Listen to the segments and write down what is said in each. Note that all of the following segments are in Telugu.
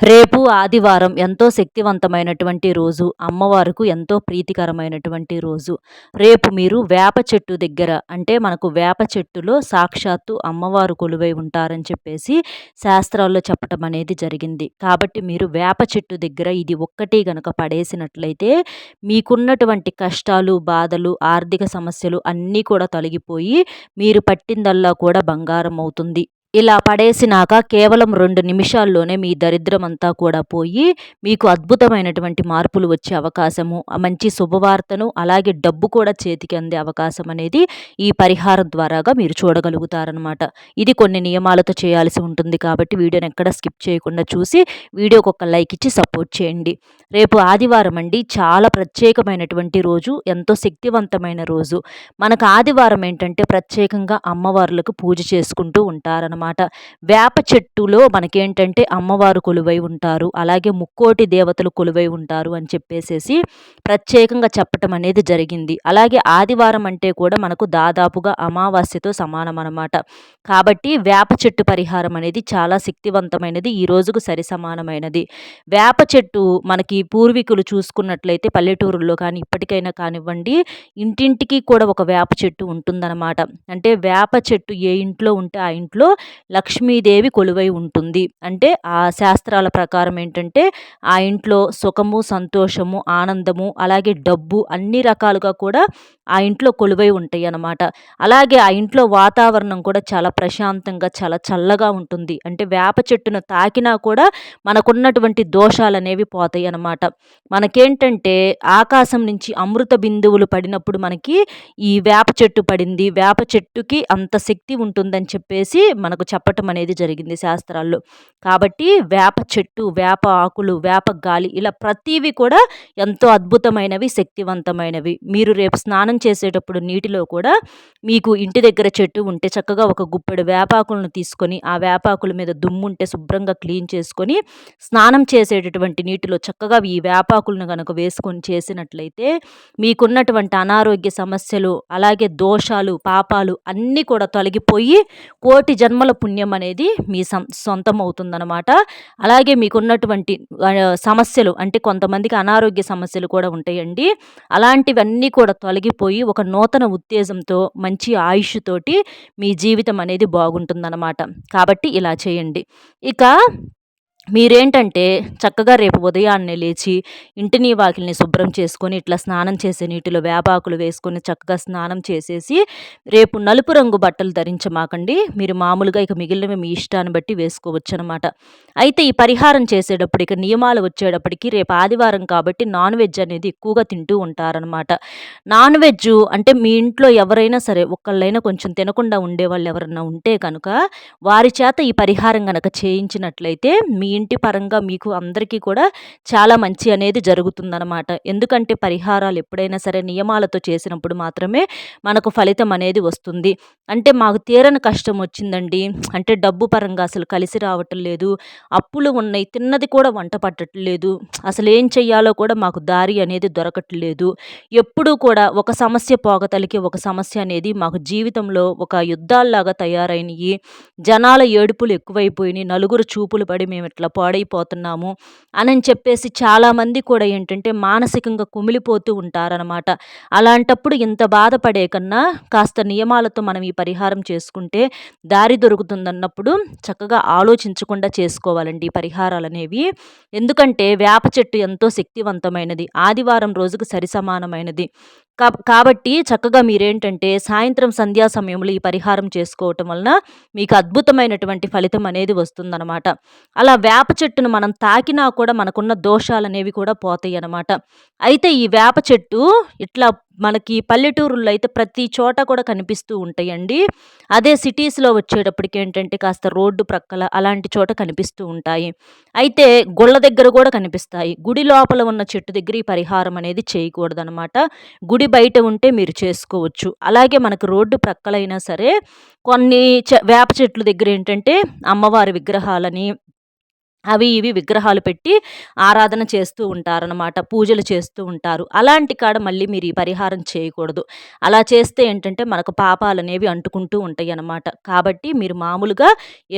రేపు ఆదివారం ఎంతో శక్తివంతమైనటువంటి రోజు అమ్మవారుకు ఎంతో ప్రీతికరమైనటువంటి రోజు. రేపు మీరు వేప చెట్టు దగ్గర అంటే మనకు వేప చెట్టులో సాక్షాత్తు అమ్మవారు కొలువై ఉంటారని చెప్పేసి శాస్త్రాల్లో చెప్పటం అనేది జరిగింది. కాబట్టి మీరు వేప చెట్టు దగ్గర ఇది ఒక్కటి గనక పడేసినట్లయితే మీకున్నటువంటి కష్టాలు బాధలు ఆర్థిక సమస్యలు అన్నీ కూడా తొలగిపోయి మీరు పట్టిందల్లా కూడా బంగారం అవుతుంది. ఇలా పడేసినాక కేవలం రెండు నిమిషాల్లోనే మీ దరిద్రమంతా కూడా పోయి మీకు అద్భుతమైనటువంటి మార్పులు వచ్చే అవకాశము మంచి శుభవార్తను అలాగే డబ్బు కూడా చేతికి అందే అవకాశం అనేది ఈ పరిహారం ద్వారాగా మీరు చూడగలుగుతారనమాట ఇది కొన్ని నియమాలతో చేయాల్సి ఉంటుంది కాబట్టి వీడియోని ఎక్కడ స్కిప్ చేయకుండా చూసి వీడియోకి ఒక లైక్ ఇచ్చి సపోర్ట్ చేయండి. రేపు ఆదివారం అండి. చాలా ప్రత్యేకమైనటువంటి రోజు ఎంతో శక్తివంతమైన రోజు. మనకు ఆదివారం ఏంటంటే ప్రత్యేకంగా అమ్మవార్లకు పూజ చేసుకుంటూ ఉంటారనమాట అనమాట వేప చెట్టులో మనకేంటంటే అమ్మవారు కొలువై ఉంటారు. అలాగే ముక్కోటి దేవతలు కొలువై ఉంటారు అని చెప్పేసేసి ప్రత్యేకంగా చెప్పటం అనేది జరిగింది. అలాగే ఆదివారం అంటే కూడా మనకు దాదాపుగా అమావాస్యతో సమానం అనమాట కాబట్టి వేప చెట్టు పరిహారం అనేది చాలా శక్తివంతమైనది ఈ రోజుకు సరి సమానమైనది. వేప చెట్టు మనకి పూర్వీకులు చూసుకున్నట్లయితే పల్లెటూరుల్లో కానీ ఇప్పటికైనా కానివ్వండి ఇంటింటికి కూడా ఒక వేప చెట్టు ఉంటుందన్నమాట. అంటే వేప చెట్టు ఏ ఇంట్లో ఉంటే ఆ ఇంట్లో లక్ష్మీదేవి కొలువై ఉంటుంది. అంటే ఆ శాస్త్రాల ప్రకారం ఏంటంటే ఆ ఇంట్లో సుఖము సంతోషము ఆనందము అలాగే డబ్బు అన్ని రకాలుగా కూడా ఆ ఇంట్లో కొలువై ఉంటాయి అన్నమాట అలాగే ఆ ఇంట్లో వాతావరణం కూడా చాలా ప్రశాంతంగా చాలా చల్లగా ఉంటుంది. అంటే వేప చెట్టును తాకినా కూడా మనకున్నటువంటి దోషాలు అనేవి పోతాయి అన్నమాట మనకేంటంటే ఆకాశం నుంచి అమృత బిందువులు పడినప్పుడు మనకి ఈ వేప చెట్టు పడింది. వేప చెట్టుకి అంత శక్తి ఉంటుందని చెప్పేసి మనకు చెప్పటం అనేది జరిగింది శాస్త్రాల్లో. కాబట్టి వేప చెట్టు వేప ఆకులు వేప గాలి ఇలా ప్రతివి కూడా ఎంతో అద్భుతమైనవి శక్తివంతమైనవి. మీరు రేపు స్నానం చేసేటప్పుడు నీటిలో కూడా మీకు ఇంటి దగ్గర చెట్టు ఉంటే చక్కగా ఒక గుప్పెడు వేపాకులను తీసుకొని ఆ వేపాకుల మీద దుమ్ము ఉంటే శుభ్రంగా క్లీన్ చేసుకొని స్నానం చేసేటటువంటి నీటిలో చక్కగా ఈ వేపాకులను కనుక వేసుకొని చేసినట్లయితే మీకున్నటువంటి అనారోగ్య సమస్యలు అలాగే దోషాలు పాపాలు అన్నీ కూడా తొలగిపోయి కోటి జన్మల పుణ్యం అనేది మీ సొంతం అవుతుందన్నమాట అలాగే మీకున్నటువంటి సమస్యలు అంటే కొంతమందికి అనారోగ్య సమస్యలు కూడా ఉంటాయండి. అలాంటివన్నీ కూడా తొలగిపోయి ఒక నూతన ఉత్తేజంతో మంచి ఆయుష్ తోటి మీ జీవితం అనేది బాగుంటుందన్నమాట. కాబట్టి ఇలా చేయండి. ఇక మీరేంటంటే చక్కగా రేపు ఉదయాన్నే లేచి ఇంటిని వాకిల్ని శుభ్రం చేసుకొని ఇట్లా స్నానం చేసే నీటిలో వేపాకులు వేసుకొని చక్కగా స్నానం చేసేసి రేపు నలుపు రంగు బట్టలు ధరించమాకండి. మీరు మామూలుగా ఇక మిగిలినవి మీ ఇష్టాన్ని బట్టి వేసుకోవచ్చు అనమాట అయితే ఈ పరిహారం చేసేటప్పుడు ఇక నియమాలు వచ్చేటప్పటికి రేపు ఆదివారం కాబట్టి నాన్ వెజ్ అనేది ఎక్కువగా తింటూ ఉంటారనమాట నాన్ వెజ్ అంటే మీ ఇంట్లో ఎవరైనా సరే ఒక్కళ్ళైనా కొంచెం తినకుండా ఉండేవాళ్ళు ఎవరైనా ఉంటే కనుక వారి చేత ఈ పరిహారం కనుక చేయించినట్లయితే మీ ఇంటి పరంగా మీకు అందరికీ కూడా చాలా మంచి అనేది జరుగుతుందనమాట ఎందుకంటే పరిహారాలు ఎప్పుడైనా సరే నియమాలతో చేసినప్పుడు మాత్రమే మనకు ఫలితం అనేది వస్తుంది. అంటే మాకు తీరని కష్టం వచ్చిందండి. అంటే డబ్బు పరంగా అసలు కలిసి రావటం లేదు. అప్పులు ఉన్నాయి. తిన్నది కూడా వంట పట్టట్లేదు అసలు ఏం చెయ్యాలో కూడా మాకు దారి అనేది దొరకట్లేదు ఎప్పుడూ కూడా ఒక సమస్య పోగతలికి ఒక సమస్య అనేది మాకు జీవితంలో ఒక యుద్ధాల్లాగా తయారైనవి జనాల ఏడుపులు ఎక్కువైపోయినాయి. నలుగురు చూపులు పడి మేము ఇట్లా పాడైపోతున్నాము అని చెప్పేసి చాలామంది కూడా ఏంటంటే మానసికంగా కుమిలిపోతూ ఉంటారనమాట అలాంటప్పుడు ఇంత బాధపడే కన్నా కాస్త నియమాలతో మనం ఈ పరిహారం చేసుకుంటే దారి దొరుకుతుందన్నప్పుడు చక్కగా ఆలోచించకుండా చేసుకోవాలండి ఈ పరిహారాలు అనేవి. ఎందుకంటే వేప చెట్టు ఎంతో శక్తివంతమైనది. ఆదివారం రోజుకు సరి సమానమైనది కాబట్టి చక్కగా మీరేంటంటే సాయంత్రం సంధ్యా సమయంలో ఈ పరిహారం చేసుకోవటం వలన మీకు అద్భుతమైనటువంటి ఫలితం అనేది వస్తుందన్నమాట. అలా వేప చెట్టును మనం తాకినా కూడా మనకున్న దోషాలు అనేవి కూడా పోతాయి అన్నమాట అయితే ఈ వేప చెట్టు ఇట్లా మనకి పల్లెటూరుల్లో అయితే ప్రతి చోట కూడా కనిపిస్తూ ఉంటాయండి. అదే సిటీస్లో వచ్చేటప్పటికి ఏంటంటే కాస్త రోడ్డు ప్రక్కల అలాంటి చోట కనిపిస్తూ ఉంటాయి. అయితే గుళ్ళ దగ్గర కూడా కనిపిస్తాయి. గుడి లోపల ఉన్న చెట్టు దగ్గర ఈ పరిహారం అనేది చేయకూడదనమాట గుడి బయట ఉంటే మీరు చేసుకోవచ్చు. అలాగే మనకు రోడ్డు ప్రక్కలైనా సరే కొన్ని వేప చెట్ల దగ్గర ఏంటంటే అమ్మవారి విగ్రహాలని అవి ఇవి విగ్రహాలు పెట్టి ఆరాధన చేస్తూ ఉంటారనమాట పూజలు చేస్తూ ఉంటారు. అలాంటి కాడ మళ్ళీ మీరు ఈ పరిహారం చేయకూడదు. అలా చేస్తే ఏంటంటే మనకు పాపాలు అనేవి అంటుకుంటూ ఉంటాయి అన్నమాట కాబట్టి మీరు మామూలుగా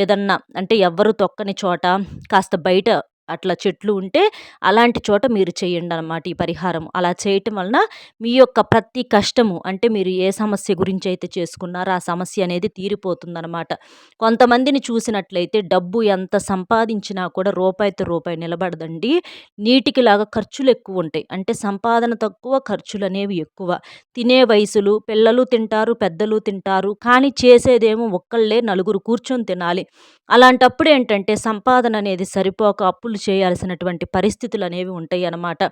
ఏదన్నా అంటే ఎవ్వరు తొక్కని చోట కాస్త బయట అట్లా చెట్లు ఉంటే అలాంటి చోట మీరు చేయండి అనమాట ఈ పరిహారం. అలా చేయటం వలన మీ యొక్క ప్రతి కష్టము అంటే మీరు ఏ సమస్య గురించి అయితే చేసుకున్నారో ఆ సమస్య అనేది తీరిపోతుందనమాట కొంతమందిని చూసినట్లయితే డబ్బు ఎంత సంపాదించినా కూడా రూపాయితో రూపాయి నిలబడదండి. నీటికి లాగా ఖర్చులు ఎక్కువ ఉంటాయి. అంటే సంపాదన తక్కువ ఖర్చులు అనేవి ఎక్కువ. తినే వయసులు పిల్లలు తింటారు పెద్దలు తింటారు. కానీ చేసేదేమో ఒక్కళ్ళే నలుగురు కూర్చొని తినాలి. అలాంటప్పుడు ఏంటంటే సంపాదన అనేది సరిపోక అప్పులు చేయాల్సినటువంటి పరిస్థితులు అనేవి ఉంటాయి అన్నమాట.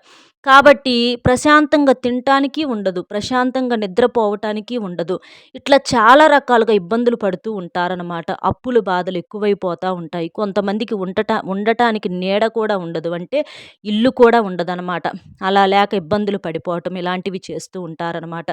కాబట్టి ప్రశాంతంగా తినటానికి ఉండదు ప్రశాంతంగా నిద్రపోవటానికి ఉండదు. ఇట్లా చాలా రకాలుగా ఇబ్బందులు పడుతూ ఉంటారనమాట అప్పులు బాధలు ఎక్కువైపోతూ ఉంటాయి. కొంతమందికి ఉండట ఉండటానికి నీడ కూడా ఉండదు. అంటే ఇల్లు కూడా ఉండదనమాట అలా లేక ఇబ్బందులు పడిపోవటం ఇలాంటివి చేస్తూ ఉంటారనమాట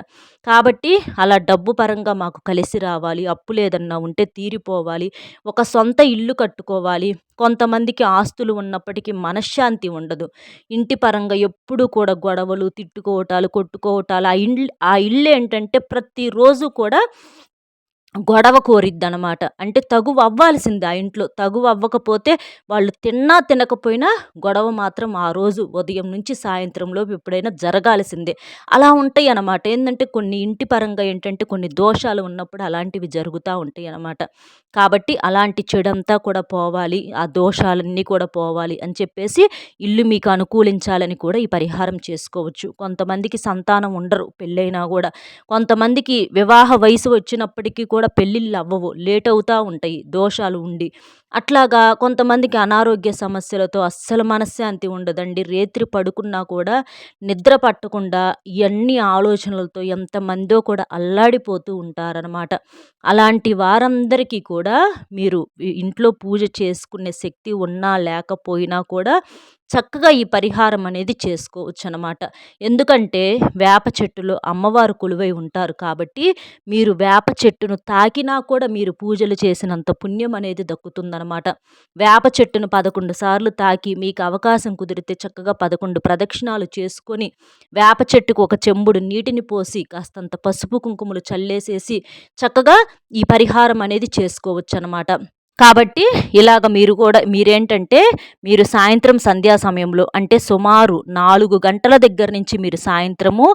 కాబట్టి అలా డబ్బు పరంగా మాకు కలిసి రావాలి. అప్పులు లేదన్నా ఉంటే తీరిపోవాలి. ఒక సొంత ఇల్లు కట్టుకోవాలి. కొంతమందికి ఆస్తులు ఉన్న ఉన్నప్పటికీ మనశ్శాంతి ఉండదు. ఇంటి పరంగా ఎప్పుడు కూడా గొడవలు తిట్టుకోవటాలు కొట్టుకోవటాలు ఆ ఇల్లు ఆ ఇల్లు ఏంటంటే ప్రతిరోజు కూడా గొడవ కోరిద్దనమాట. అంటే తగువ అవ్వాల్సిందే ఆ ఇంట్లో. తగువ అవ్వకపోతే వాళ్ళు తిన్నా తినకపోయినా గొడవ మాత్రం ఆ రోజు ఉదయం నుంచి సాయంత్రంలోపు ఎప్పుడైనా జరగాల్సిందే. అలా ఉంటాయి అన్నమాట ఏంటంటే కొన్ని ఇంటి పరంగా ఏంటంటే కొన్ని దోషాలు ఉన్నప్పుడు అలాంటివి జరుగుతూ ఉంటాయి అన్నమాట కాబట్టి అలాంటి చెడంతా కూడా పోవాలి ఆ దోషాలన్నీ కూడా పోవాలి అని చెప్పేసి ఇల్లు మీకు అనుకూలించాలని కూడా ఈ పరిహారం చేసుకోవచ్చు. కొంతమందికి సంతానం ఉండరు పెళ్ళైనా కూడా. కొంతమందికి వివాహ వయసు వచ్చినప్పటికీ కూడా కూడా పెళ్ళిళ్ళు అవ్వవు. లేట్ అవుతూ ఉంటాయి. దోషాలు ఉండి. అట్లాగా కొంతమందికి అనారోగ్య సమస్యలతో అస్సలు మనశ్శాంతి ఉండదండి. రేత్రి పడుకున్నా కూడా నిద్ర పట్టకుండా ఇవన్నీ ఆలోచనలతో ఎంతమందో కూడా అల్లాడిపోతూ ఉంటారనమాట అలాంటి వారందరికీ కూడా మీరు ఇంట్లో పూజ చేసుకునే శక్తి ఉన్నా లేకపోయినా కూడా చక్కగా ఈ పరిహారం అనేది చేసుకోవచ్చు అనమాట ఎందుకంటే వేప చెట్టులో అమ్మవారు కొలువై ఉంటారు కాబట్టి మీరు వేప చెట్టును తాకినా కూడా మీరు పూజలు చేసినంత పుణ్యం అనేది అనమాట వేప చెట్టును పదకొండు సార్లు తాకి మీకు అవకాశం కుదిరితే చక్కగా పదకొండు ప్రదక్షిణాలు చేసుకొని వేప చెట్టుకు ఒక చెంబుడు నీటిని పోసి కాస్తంత పసుపు కుంకుమలు చల్లేసేసి చక్కగా ఈ పరిహారం అనేది చేసుకోవచ్చు అనమాట కాబట్టి ఇలాగ మీరు కూడా మీరేంటంటే మీరు సాయంత్రం సంధ్యా సమయంలో అంటే సుమారు నాలుగు గంటల దగ్గర నుంచి మీరు సాయంత్రము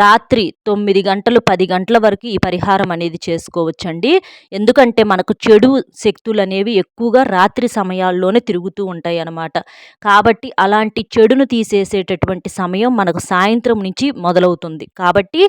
రాత్రి తొమ్మిది గంటలు పది గంటల వరకు ఈ పరిహారం అనేది చేసుకోవచ్చండి. ఎందుకంటే మనకు చెడు శక్తులు అనేవి ఎక్కువగా రాత్రి సమయాల్లోనే తిరుగుతూ ఉంటాయి అన్నమాట కాబట్టి అలాంటి చెడును తీసేసేటటువంటి సమయం మనకు సాయంత్రం నుంచి మొదలవుతుంది. కాబట్టి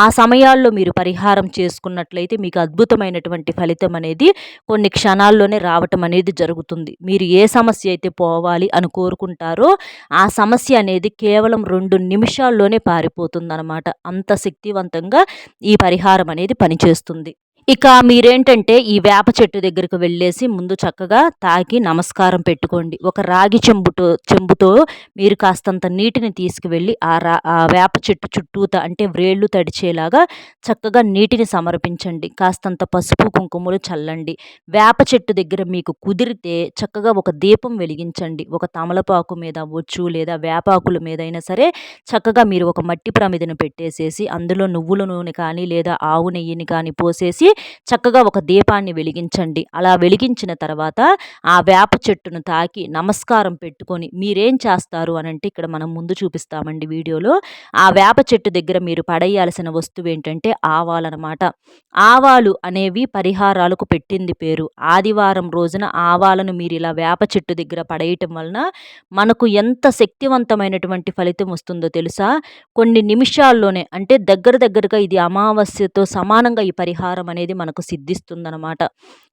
ఆ సమయాల్లో మీరు పరిహారం చేసుకున్నట్లయితే మీకు అద్భుతమైనటువంటి ఫలితం అనేది కొన్ని క్షణాల్లోనే రావటం అనేది జరుగుతుంది. మీరు ఏ సమస్య అయితే పోవాలి అని కోరుకుంటారో ఆ సమస్య అనేది కేవలం రెండు నిమిషాల్లోనే పారిపోతుందన్నమాట. అంత శక్తివంతంగా ఈ పరిహారం అనేది పనిచేస్తుంది. ఇక మీరేంటంటే ఈ వేప చెట్టు దగ్గరకు వెళ్ళేసి ముందు చక్కగా తాకి నమస్కారం పెట్టుకోండి. ఒక రాగి చెంబుతో చెంబుతో మీరు కాస్తంత నీటిని తీసుకువెళ్ళి ఆ రా ఆ వేప చెట్టు చుట్టూత అంటే వ్రేళ్ళు తడిచేలాగా చక్కగా నీటిని సమర్పించండి. కాస్తంత పసుపు కుంకుమలు చల్లండి. వేప చెట్టు దగ్గర మీకు కుదిరితే చక్కగా ఒక దీపం వెలిగించండి. ఒక తమలపాకు మీద అవ్వచ్చు లేదా వేపాకుల మీద అయినా సరే చక్కగా మీరు ఒక మట్టి ప్రమిదను పెట్టేసేసి అందులో నువ్వుల నూనె కానీ లేదా ఆవు నెయ్యిని కానీ పోసేసి చక్కగా ఒక దీపాన్ని వెలిగించండి. అలా వెలిగించిన తర్వాత ఆ వేప చెట్టును తాకి నమస్కారం పెట్టుకొని మీరేం చేస్తారు అని అంటే ఇక్కడ మనం ముందు చూపిస్తామండి వీడియోలో. ఆ వేప చెట్టు దగ్గర మీరు పడేయాల్సిన వస్తువు ఏంటంటే ఆవాలన్నమాట ఆవాలు అనేవి పరిహారాలకు పెట్టింది పేరు. ఆదివారం రోజున ఆవాలను మీరు ఇలా వేప చెట్టు దగ్గర పడేయటం వలన మనకు ఎంత శక్తివంతమైనటువంటి ఫలితం వస్తుందో తెలుసా? కొన్ని నిమిషాల్లోనే అంటే దగ్గర దగ్గరగా ఇది అమావాస్యతో సమానంగా ఈ పరిహారం అనేది అనేది మనకు సిద్ధిస్తుందనమాట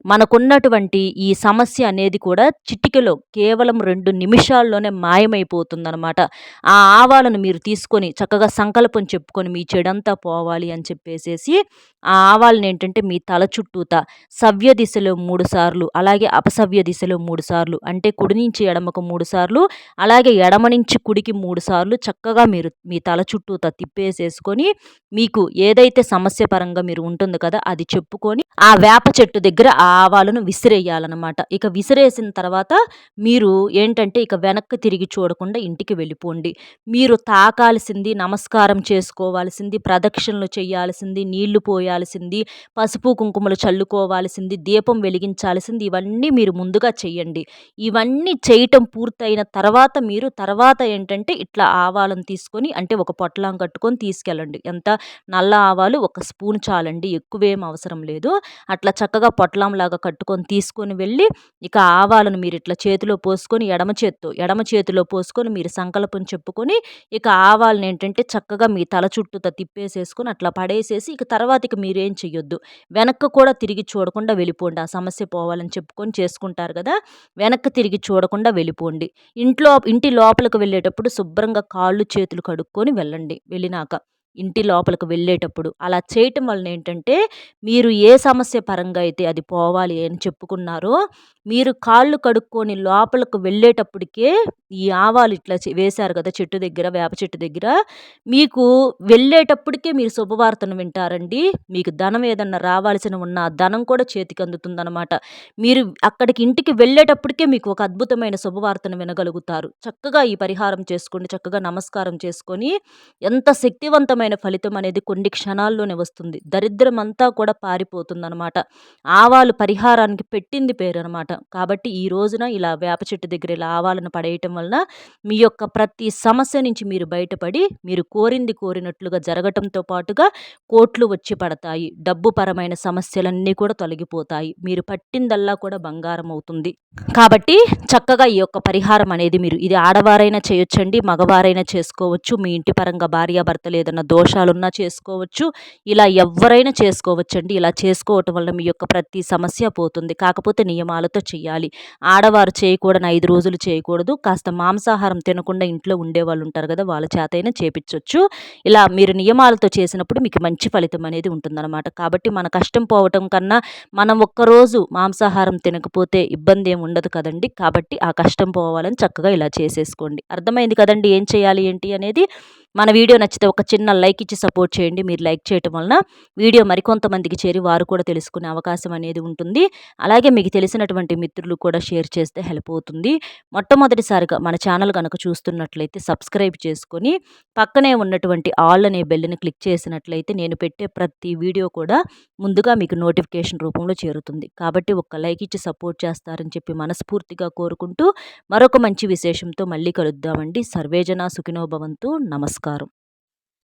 మనకున్నటువంటి ఈ సమస్య అనేది కూడా చిటికెలో కేవలం రెండు నిమిషాల్లోనే మాయమైపోతుందనమాట ఆ ఆవాలను మీరు తీసుకొని చక్కగా సంకల్పం చెప్పుకొని మీ చెడంతా పోవాలి అని చెప్పేసేసి ఆ ఆవాలను ఏంటంటే మీ తల చుట్టూత సవ్య దిశలో మూడు సార్లు అలాగే అపసవ్య దిశలో మూడు సార్లు అంటే కుడి నుంచి ఎడమకు మూడు సార్లు అలాగే ఎడమ నుంచి కుడికి మూడు సార్లు చక్కగా మీరు మీ తల చుట్టూత తిప్పేసేసుకొని మీకు ఏదైతే సమస్య పరంగా మీరు ఉంటుంది కదా అది చెప్పుకొని ఆ వేప చెట్టు దగ్గర ఆ ఆవాలను విసిరేయాలన్నమాట. ఇక విసిరేసిన తర్వాత మీరు ఏంటంటే ఇక వెనక్కి తిరిగి చూడకుండా ఇంటికి వెళ్ళిపోండి. మీరు తాకాల్సింది నమస్కారం చేసుకోవాల్సింది ప్రదక్షిణలు చేయాల్సింది నీళ్ళు పోయాలి చేయాల్సింది పసుపు కుంకుమలు చల్లుకోవాల్సింది దీపం వెలిగించాల్సింది ఇవన్నీ మీరు ముందుగా చేయండి ఇవన్నీ చేయటం పూర్తయిన తర్వాత మీరు తర్వాత ఏంటంటే ఇట్లా ఆవాలను తీసుకొని అంటే ఒక పొట్లం కట్టుకొని తీసుకెళ్ళండి. ఎంత? నల్ల ఆవాలు ఒక స్పూన్ చాలండి ఎక్కువేం అవసరం లేదు. అట్లా చక్కగా పొట్లంలాగా కట్టుకొని తీసుకొని వెళ్ళి ఇక ఆవాలను మీరు ఇట్లా చేతిలో పోసుకొని ఎడమ చేత్తో ఎడమ చేతిలో పోసుకొని మీరు సంకల్పం చెప్పుకొని ఇక ఆవాలను ఏంటంటే చక్కగా మీ తల చుట్టూతో తిప్పేసేసుకొని అట్లా పడేసేసి ఇక తర్వాత ఇక మీరేం చెయ్యొద్దు. వెనక్కి కూడా తిరిగి చూడకుండా వెళ్ళిపోండి. ఆ సమస్య పోవాలని చెప్పుకొని చేసుకుంటారు కదా వెనక్కి తిరిగి చూడకుండా వెళ్ళిపోండి. ఇంట్లో ఇంటి లోపలికి వెళ్ళేటప్పుడు శుభ్రంగా కాళ్ళు చేతులు కడుక్కొని వెళ్ళండి. వెళ్ళినాక ఇంటి లోపలికి వెళ్ళేటప్పుడు అలా చేయటం వలన ఏంటంటే మీరు ఏ సమస్య పరంగా అయితే అది పోవాలి అని చెప్పుకున్నారో మీరు కాళ్ళు కడుక్కొని లోపలికి వెళ్ళేటప్పటికే ఈ ఆవాలు ఇట్లా వేశారు కదా చెట్టు దగ్గర వేప చెట్టు దగ్గర. మీకు వెళ్ళేటప్పటికే మీరు శుభవార్తను వింటారండి. మీకు ధనం ఏదన్నా రావాల్సిన ఉన్న ధనం కూడా చేతికి అందుతుందన్నమాట. మీరు అక్కడికి ఇంటికి వెళ్ళేటప్పటికే మీకు ఒక అద్భుతమైన శుభవార్తను వినగలుగుతారు. చక్కగా ఈ పరిహారం చేసుకోండి చక్కగా నమస్కారం చేసుకొని ఎంత శక్తివంతమైన ఫలితం అనేది కొన్ని క్షణాల్లోనే వస్తుంది. దరిద్రం అంతా కూడా పారిపోతుందన్నమాట. ఆవాలు పరిహారానికి పెట్టింది పేరు అనమాట కాబట్టి ఈ రోజున ఇలా వేప చెట్టు దగ్గర ఇలా ఆవాలను పడేయటం వలన మీ యొక్క ప్రతి సమస్య నుంచి మీరు బయటపడి మీరు కోరింది కోరినట్లుగా జరగటంతో పాటుగా కోట్లు వచ్చి పడతాయి. డబ్బు పరమైన సమస్యలన్నీ కూడా తొలగిపోతాయి. మీరు పట్టిందల్లా కూడా బంగారం అవుతుంది. కాబట్టి చక్కగా ఈ యొక్క పరిహారం అనేది మీరు ఇది ఆడవారైనా చేయొచ్చండి మగవారైనా చేసుకోవచ్చు. మీ ఇంటి పరంగా భార్యాభర్తలు ఏదైనా దోషాలున్నా చేసుకోవచ్చు. ఇలా ఎవరైనా చేసుకోవచ్చండి. ఇలా చేసుకోవటం వల్ల మీ యొక్క ప్రతి సమస్య పోతుంది. కాకపోతే నియమాలతో చేయాలి. ఆడవారు చేయకూడని ఐదు రోజులు చేయకూడదు. కాస్త మాంసాహారం తినకుండా ఇంట్లో ఉండేవాళ్ళు ఉంటారు కదా వాళ్ళ చేతైనా చేపించవచ్చు ఇలా మీరు నియమాలతో చేసినప్పుడు మీకు మంచి ఫలితం అనేది ఉంటుందన్నమాట. కాబట్టి మన కష్టం పోవటం కన్నా మనం ఒక్కరోజు మాంసాహారం తినకపోతే ఇబ్బంది ఏమి ఉండదు కదండి. కాబట్టి ఆ కష్టం పోవాలని చక్కగా ఇలా చేసేసుకోండి. అర్థమైంది కదండి ఏం చేయాలి ఏంటి అనేది? మన వీడియో నచ్చితే ఒక చిన్న లైక్ ఇచ్చి సపోర్ట్ చేయండి. మీరు లైక్ చేయటం వలన వీడియో మరికొంతమందికి చేరి వారు కూడా తెలుసుకునే అవకాశం అనేది ఉంటుంది. అలాగే మీకు తెలిసినటువంటి మిత్రులు కూడా షేర్ చేస్తే హెల్ప్ అవుతుంది. మొట్టమొదటిసారిగా మన ఛానల్ కనుక చూస్తున్నట్లయితే సబ్స్క్రైబ్ చేసుకొని పక్కనే ఉన్నటువంటి ఆల్ అనే బెల్ని క్లిక్ చేసినట్లయితే నేను పెట్టే ప్రతి వీడియో కూడా ముందుగా మీకు నోటిఫికేషన్ రూపంలో చేరుతుంది. కాబట్టి ఒక లైక్ ఇచ్చి సపోర్ట్ చేస్తారని చెప్పి మనస్ఫూర్తిగా కోరుకుంటూ మరొక మంచి విశేషంతో మళ్ళీ కలుద్దామండి. సర్వేజన సుఖినోభవంతు నమస్కారం